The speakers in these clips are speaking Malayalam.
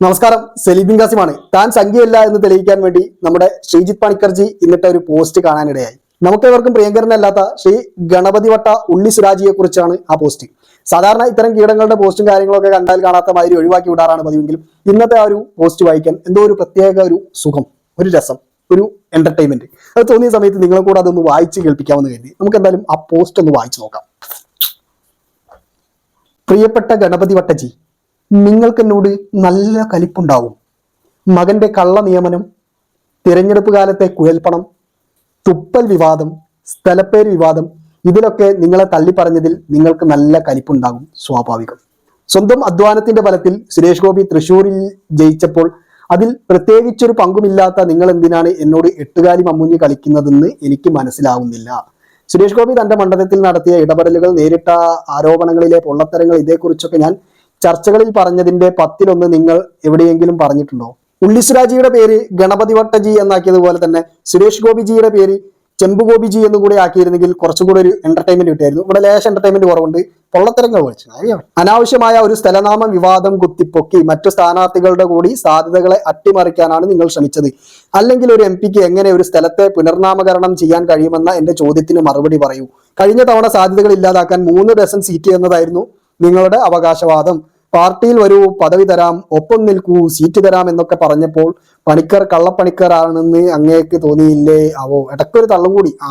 നമസ്കാരം സലീബിൻ കാസിമാണ് താൻ സംഖ്യയല്ല എന്ന് തെളിയിക്കാൻ വേണ്ടി നമ്മുടെ ശ്രീജിത് പണിക്കർജി ഇന്നിട്ട ഒരു പോസ്റ്റ് കാണാനിടയായി. നമുക്കേവർക്കും പ്രിയങ്കരനല്ലാത്ത ശ്രീ ഗണപതി വട്ട ഉണ്ണി സുരാജിയെ കുറിച്ചാണ് ആ പോസ്റ്റ് സാധാരണ ഇത്തരം കീടങ്ങളുടെ പോസ്റ്റും കാര്യങ്ങളൊക്കെ കണ്ടാൽ കാണാത്ത മാതിരി ഒഴിവാക്കി വിടാറാണ് പതിവെങ്കിലും ഇന്നത്തെ ആ ഒരു പോസ്റ്റ് വായിക്കാൻ എന്തോ ഒരു പ്രത്യേക ഒരു സുഖം ഒരു രസം ഒരു എന്റർടൈൻമെന്റ് അത് തോന്നിയ സമയത്ത് നിങ്ങളും കൂടെ അതൊന്ന് വായിച്ച് കേൾപ്പിക്കാമെന്ന് കരുതി. നമുക്ക് എന്തായാലും ആ പോസ്റ്റ് ഒന്ന് വായിച്ചു നോക്കാം. പ്രിയപ്പെട്ട ഗണപതി വട്ടജി നിങ്ങൾക്ക് എന്നോട് നല്ല കലിപ്പുണ്ടാവും. മകന്റെ കള്ള നിയമനം തിരഞ്ഞെടുപ്പ് കാലത്തെ കുഴൽപ്പണം തുപ്പൽ വിവാദം സ്ഥലപ്പേര് വിവാദം ഇതിലൊക്കെ നിങ്ങളെ തള്ളിപ്പറഞ്ഞതിൽ നിങ്ങൾക്ക് നല്ല കലിപ്പുണ്ടാകും സ്വാഭാവികം. സ്വന്തം അധ്വാനത്തിന്റെ ഫലത്തിൽ സുരേഷ് ഗോപി തൃശൂരിൽ ജയിച്ചപ്പോൾ അതിൽ പ്രത്യേകിച്ചൊരു പങ്കുമില്ലാത്ത നിങ്ങൾ എന്തിനാണ് എന്നോട് എട്ടുകാലി മമ്മൂഞ്ഞ് കളിക്കുന്നതെന്ന് എനിക്ക് മനസ്സിലാവുന്നില്ല. സുരേഷ് ഗോപി തന്റെ മണ്ഡലത്തിൽ നടത്തിയ ഇടപെടലുകൾ നേരിട്ട ആരോപണങ്ങളിലെ പൊള്ളത്തരങ്ങൾ ഇതേക്കുറിച്ചൊക്കെ ഞാൻ ചർച്ചകളിൽ പറഞ്ഞതിന്റെ പത്തിലൊന്ന് നിങ്ങൾ എവിടെയെങ്കിലും പറഞ്ഞിട്ടുണ്ടോ? ഉള്ളിസുരാജിയുടെ പേര് ഗണപതി വട്ടജി എന്നാക്കിയതുപോലെ തന്നെ സുരേഷ് ഗോപിജിയുടെ പേര് ചെമ്പു ഗോപിജി എന്ന് കൂടി ആക്കിയിരുന്നെങ്കിൽ കുറച്ചുകൂടി ഒരു എന്റർടൈൻമെന്റ് കിട്ടിയായിരുന്നു. ഇവിടെ ലേശ എന്റർടൈൻമെന്റ് കുറവുണ്ട്. പൊള്ളത്തരങ്ങൾ വിളിച്ചു അനാവശ്യമായ ഒരു സ്ഥലനാമ വിവാദം കുത്തിപ്പൊക്കി മറ്റു സ്ഥാനാർത്ഥികളുടെ കൂടി സാധ്യതകളെ അട്ടിമറിക്കാനാണ് നിങ്ങൾ ശ്രമിച്ചത്. അല്ലെങ്കിൽ ഒരു എം പിക്ക് എങ്ങനെ ഒരു സ്ഥലത്തെ പുനർനാമകരണം ചെയ്യാൻ കഴിയുമെന്ന എന്റെ ചോദ്യത്തിന് മറുപടി പറയൂ. കഴിഞ്ഞ തവണ സാധ്യതകൾ ഇല്ലാതാക്കാൻ മൂന്ന് ഡസൻ സീറ്റ് എന്നതായിരുന്നു നിങ്ങളുടെ അവകാശവാദം. പാർട്ടിയിൽ വരൂ പദവി തരാം ഒപ്പം നിൽക്കൂ സീറ്റ് തരാം എന്നൊക്കെ പറഞ്ഞപ്പോൾ പണിക്കർ കള്ളപ്പണിക്കറാണെന്ന് അങ്ങേക്ക് തോന്നിയില്ലേ? അവോ ഇടയ്ക്കൊരു തള്ളും കൂടി. ആ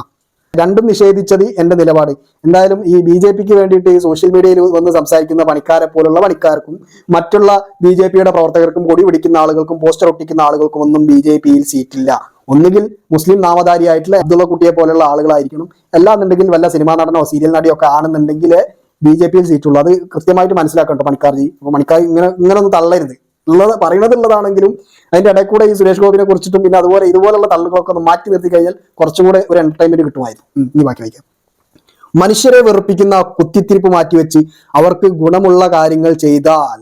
രണ്ടും നിഷേധിച്ചത് എന്റെ നിലപാട്. എന്തായാലും ഈ ബി ജെ പിക്ക് വേണ്ടിയിട്ട് സോഷ്യൽ മീഡിയയിൽ വന്ന് സംസാരിക്കുന്ന പണിക്കാരെ പോലുള്ള പണിക്കാർക്കും മറ്റുള്ള ബി ജെ പിയുടെ പ്രവർത്തകർക്കും കൂടി പിടിക്കുന്ന ആളുകൾക്കും പോസ്റ്റർ ഒട്ടിക്കുന്ന ആളുകൾക്കും ഒന്നും ബി ജെ പിയിൽ സീറ്റില്ല. ഒന്നുകിൽ മുസ്ലിം നാമധാരിയായിട്ടുള്ള അബ്ദുള്ള കുട്ടിയെ പോലുള്ള ആളുകളായിരിക്കണം. അല്ലാന്നുണ്ടെങ്കിൽ വല്ല സിനിമാ നടനോ സീരിയൽ നടിയോ ഒക്കെ ആണെന്നുണ്ടെങ്കിൽ ബി ജെ പിയിൽ സീറ്റുള്ളൂ. അത് കൃത്യമായിട്ട് മനസ്സിലാക്കട്ടോ മണിക്കാർജി? അപ്പൊ മണിക്കാർ ഇങ്ങനെ ഇങ്ങനെ ഒന്നും തള്ളരുത്. ഉള്ളത് പറയുന്നത് ഉള്ളതാണെങ്കിലും അതിന്റെ ഇടയിൽ കൂടെ ഈ സുരേഷ് ഗോപിനെ കുറിച്ചിട്ടും പിന്നെ അതുപോലെ ഇതുപോലുള്ള തള്ളുകളൊക്കെ ഒന്ന് മാറ്റി നിർത്തി കഴിഞ്ഞാൽ കുറച്ചും കൂടെ ഒരു എന്റർടൈൻമെന്റ് കിട്ടുമായിരുന്നു. ഇനി ബാക്കി വയ്ക്കാം. മനുഷ്യരെ വെറുപ്പിക്കുന്ന കുത്തിത്തിരിപ്പ് മാറ്റിവെച്ച് അവർക്ക് ഗുണമുള്ള കാര്യങ്ങൾ ചെയ്താൽ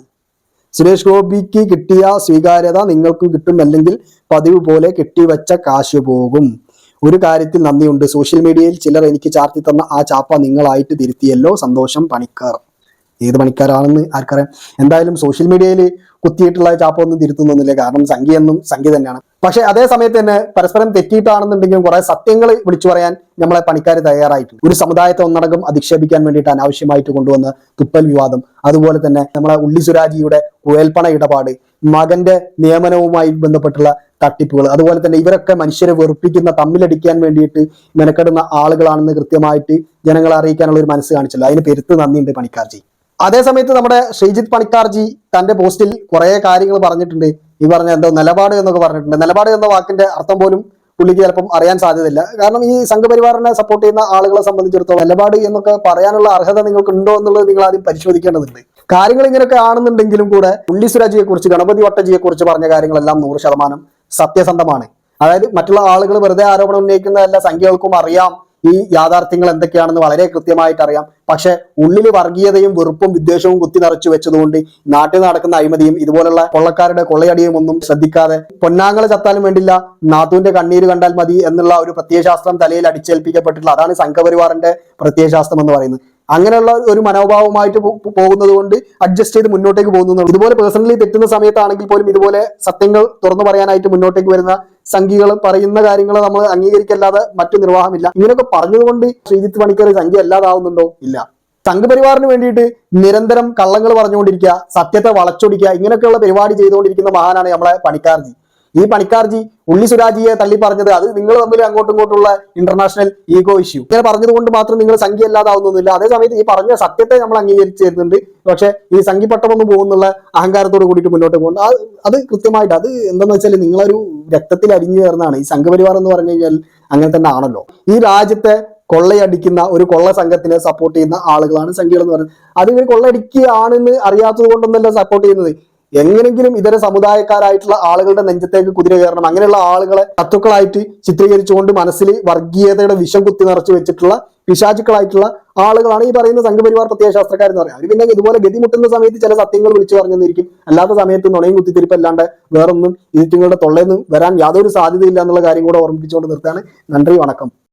സുരേഷ് ഗോപിക്ക് കിട്ടിയ സ്വീകാര്യത നിങ്ങൾക്കും കിട്ടും അല്ലെങ്കിൽ പതിവ് പോലെ കെട്ടിവെച്ച കാശ് പോകും. ഒരു കാര്യത്തിൽ നന്ദിയുണ്ട്. സോഷ്യൽ മീഡിയയിൽ ചിലർ എനിക്ക് ചാർത്തി തന്ന ആ ചാപ്പ നിങ്ങളായിട്ട് തിരുത്തിയല്ലോ. സന്തോഷം പണിക്കാർ. ഏത് പണിക്കാരാണെന്ന് ആർക്കറിയാം. എന്തായാലും സോഷ്യൽ മീഡിയയിൽ കുത്തിയിട്ടുള്ള ചാപ്പ ഒന്നും തിരുത്തുന്നൊന്നുമില്ല. കാരണം സംഖ്യ എന്നും സംഖ്യ തന്നെയാണ്. പക്ഷെ അതേ സമയത്ത് തന്നെ പരസ്പരം തെറ്റിയിട്ടാണെന്നുണ്ടെങ്കിലും കുറെ സത്യങ്ങൾ വിളിച്ചു പറയാൻ നമ്മളെ പണിക്കാർ തയ്യാറായിട്ടുണ്ട്. ഒരു സമുദായത്തെ ഒന്നടങ്കം അധിക്ഷേപിക്കാൻ വേണ്ടിയിട്ട് അനാവശ്യമായിട്ട് കൊണ്ടുവന്ന തുപ്പൽ വിവാദം. അതുപോലെ തന്നെ നമ്മളെ ഉള്ളി സുരാജിയുടെ കുഴൽപ്പണ ഇടപാട് മകന്റെ നിയമനവുമായി ബന്ധപ്പെട്ടുള്ള തട്ടിപ്പുകൾ അതുപോലെ തന്നെ ഇവരൊക്കെ മനുഷ്യരെ വെറുപ്പിക്കുന്ന തമ്മിലടിക്കാൻ വേണ്ടിയിട്ട് മെനക്കെടുന്ന ആളുകളാണെന്ന് കൃത്യമായിട്ട് ജനങ്ങളെ അറിയിക്കാനുള്ള ഒരു മനസ്സ് കാണിച്ചല്ലോ. അതിന് പെരുത്ത് നന്ദിയുണ്ട് പണിക്കാർജി. അതേസമയത്ത് നമ്മുടെ ശ്രീജിത്ത് പണിക്കാർജി തന്റെ പോസ്റ്റിൽ കുറെ കാര്യങ്ങൾ പറഞ്ഞിട്ടുണ്ട്. ഈ പറഞ്ഞ എന്തോ നിലപാട് എന്നൊക്കെ പറഞ്ഞിട്ടുണ്ട്. നിലപാട് എന്ന വാക്കിന്റെ അർത്ഥം പോലും പുള്ളിക്ക് ചിലപ്പം അറിയാൻ സാധ്യതയില്ല. കാരണം ഈ സംഘപരിവാറിനെ സപ്പോർട്ട് ചെയ്യുന്ന ആളുകളെ സംബന്ധിച്ചിടത്തോളം നിലപാട് എന്നൊക്കെ പറയാനുള്ള അർഹത നിങ്ങൾക്ക് ഉണ്ടോ എന്നുള്ളത് നിങ്ങൾ ആദ്യം പരിശോധിക്കേണ്ടതുണ്ട്. കാര്യങ്ങൾ ഇങ്ങനെയൊക്കെ ആണെന്നുണ്ടെങ്കിലും കൂടെ ഉള്ളി സുരാജിയെ കുറിച്ച് ഗണപതി വട്ടജിയെ കുറിച്ച് പറഞ്ഞ കാര്യങ്ങളെല്ലാം നൂറ് ശതമാനം സത്യസന്ധമാണ്. അതായത് മറ്റുള്ള ആളുകൾ വെറുതെ ആരോപണം ഉന്നയിക്കുന്നതല്ല സംഖ്യകൾക്കും അറിയാം. ഈ യാഥാർത്ഥ്യങ്ങൾ എന്തൊക്കെയാണെന്ന് വളരെ കൃത്യമായിട്ട് അറിയാം. പക്ഷെ ഉള്ളിൽ വർഗീയതയും വെറുപ്പും വിദ്വേഷവും കുത്തി നിറച്ചു വെച്ചതുകൊണ്ട് നാട്ടിൽ നടക്കുന്ന അഴിമതിയും ഇതുപോലുള്ള കൊള്ളക്കാരുടെ കൊള്ളയടിയും ഒന്നും ശ്രദ്ധിക്കാതെ പൊന്നാങ്ങളെ ചത്താലും വേണ്ടില്ല നാത്തൂന്റെ കണ്ണീര് കണ്ടാൽ മതി എന്നുള്ള ഒരു പ്രത്യയശാസ്ത്രം തലയിൽ അടിച്ചേൽപ്പിക്കപ്പെട്ടിട്ടുള്ള അതാണ് സംഘപരിവാറിന്റെ പ്രത്യയശാസ്ത്രം എന്ന് പറയുന്നത്. അങ്ങനെയുള്ള ഒരു മനോഭാവമായിട്ട് പോകുന്നത് കൊണ്ട് അഡ്ജസ്റ്റ് ചെയ്ത് മുന്നോട്ടേക്ക് പോകുന്നു ഇതുപോലെ പേഴ്സണലി തെറ്റുന്ന സമയത്താണെങ്കിൽ പോലും ഇതുപോലെ സത്യങ്ങൾ തുറന്നു പറയാനായിട്ട് മുന്നോട്ടേക്ക് വരുന്ന സംഖ്യകൾ പറയുന്ന കാര്യങ്ങൾ നമ്മൾ അംഗീകരിക്കല്ലാതെ മറ്റു നിർവാഹമില്ല. ഇങ്ങനെയൊക്കെ പറഞ്ഞതുകൊണ്ട് ശ്രീജിത്ത് പണിക്കർ സംഖ്യ അല്ലാതാവുന്നുണ്ടോ ഇല്ല. സംഘപരിവാറിന് വേണ്ടിയിട്ട് നിരന്തരം കള്ളങ്ങൾ പറഞ്ഞുകൊണ്ടിരിക്കുക സത്യത്തെ വളച്ചൊടിക്കുക ഇങ്ങനെയൊക്കെയുള്ള പരിപാടി ചെയ്തുകൊണ്ടിരിക്കുന്ന മഹാനാണ് നമ്മളെ പണിക്കാർജി ഈ പണിക്കാർജി ഉള്ളി സുരാജിയെ തള്ളി പറഞ്ഞത് അത് നിങ്ങൾ തമ്മിൽ അങ്ങോട്ടും ഇങ്ങോട്ടുള്ള ഇന്റർനാഷണൽ ഈഗോ ഇഷ്യൂ ഇങ്ങനെ പറഞ്ഞത് കൊണ്ട് മാത്രം നിങ്ങൾ സംഖ്യ അല്ലാതാവുന്നൊന്നുമില്ല അതേസമയത്ത് ഈ പറഞ്ഞ സത്യത്തെ നമ്മൾ അംഗീകരിച്ചു തരുന്നുണ്ട് പക്ഷെ ഈ സംഖ്യപ്പെട്ടമൊന്നും പോകുന്നുള്ള അഹങ്കാരത്തോട് കൂടിയിട്ട് മുന്നോട്ട് പോകുന്നത് അത് അത് കൃത്യമായിട്ട് അത് എന്താന്ന് വെച്ചാൽ നിങ്ങളൊരു രക്തത്തിൽ അരിഞ്ഞു ചേർന്നാണ്. ഈ സംഘപരിവാർ എന്ന് പറഞ്ഞു കഴിഞ്ഞാൽ അങ്ങനെ തന്നെ ആണല്ലോ. ഈ രാജ്യത്തെ കൊള്ളയടിക്കുന്ന ഒരു കൊള്ള സംഘത്തിനെ സപ്പോർട്ട് ചെയ്യുന്ന ആളുകളാണ് സംഖ്യകൾ എന്ന് പറയുന്നത്. അത് ഇവർ കൊള്ളയടിക്കുകയാണെന്ന് അറിയാത്തത് കൊണ്ടൊന്നല്ല സപ്പോർട്ട് ചെയ്യുന്നത്. എങ്ങനെങ്കിലും ഇതര സമുദായക്കാരായിട്ടുള്ള ആളുകളുടെ നെഞ്ചത്തേക്ക് കുതിര കയറണം. അങ്ങനെയുള്ള ആളുകളെ ശത്രുക്കളായിട്ട് ചിത്രീകരിച്ചുകൊണ്ട് മനസ്സിൽ വർഗീയതയുടെ വിഷം കുത്തി നിറച്ചു വെച്ചിട്ടുള്ള പിശാചുക്കളായിട്ടുള്ള ആളുകളാണ് ഈ പറയുന്ന സംഘപരിവാർ പ്രത്യയശാസ്ത്രക്കാരെന്ന് പറയുന്നത്. അവർ പിന്നെ ഇതുപോലെ ഗതിമുട്ടുന്ന സമയത്ത് ചില സത്യങ്ങൾ വിളിച്ചു പറഞ്ഞെന്നിരിക്കും. അല്ലാത്ത സമയത്ത് നുണയും കുത്തിത്തിരിപ്പ് അല്ലാണ്ട് വേറൊന്നും ഇതിങ്ങളുടെ നിന്ന് വരാൻ യാതൊരു സാധ്യതയില്ല എന്നുള്ള കാര്യം കൂടെ ഓർമ്മിപ്പിച്ചുകൊണ്ട് നിർത്താണ് നന്ദി വണക്കം.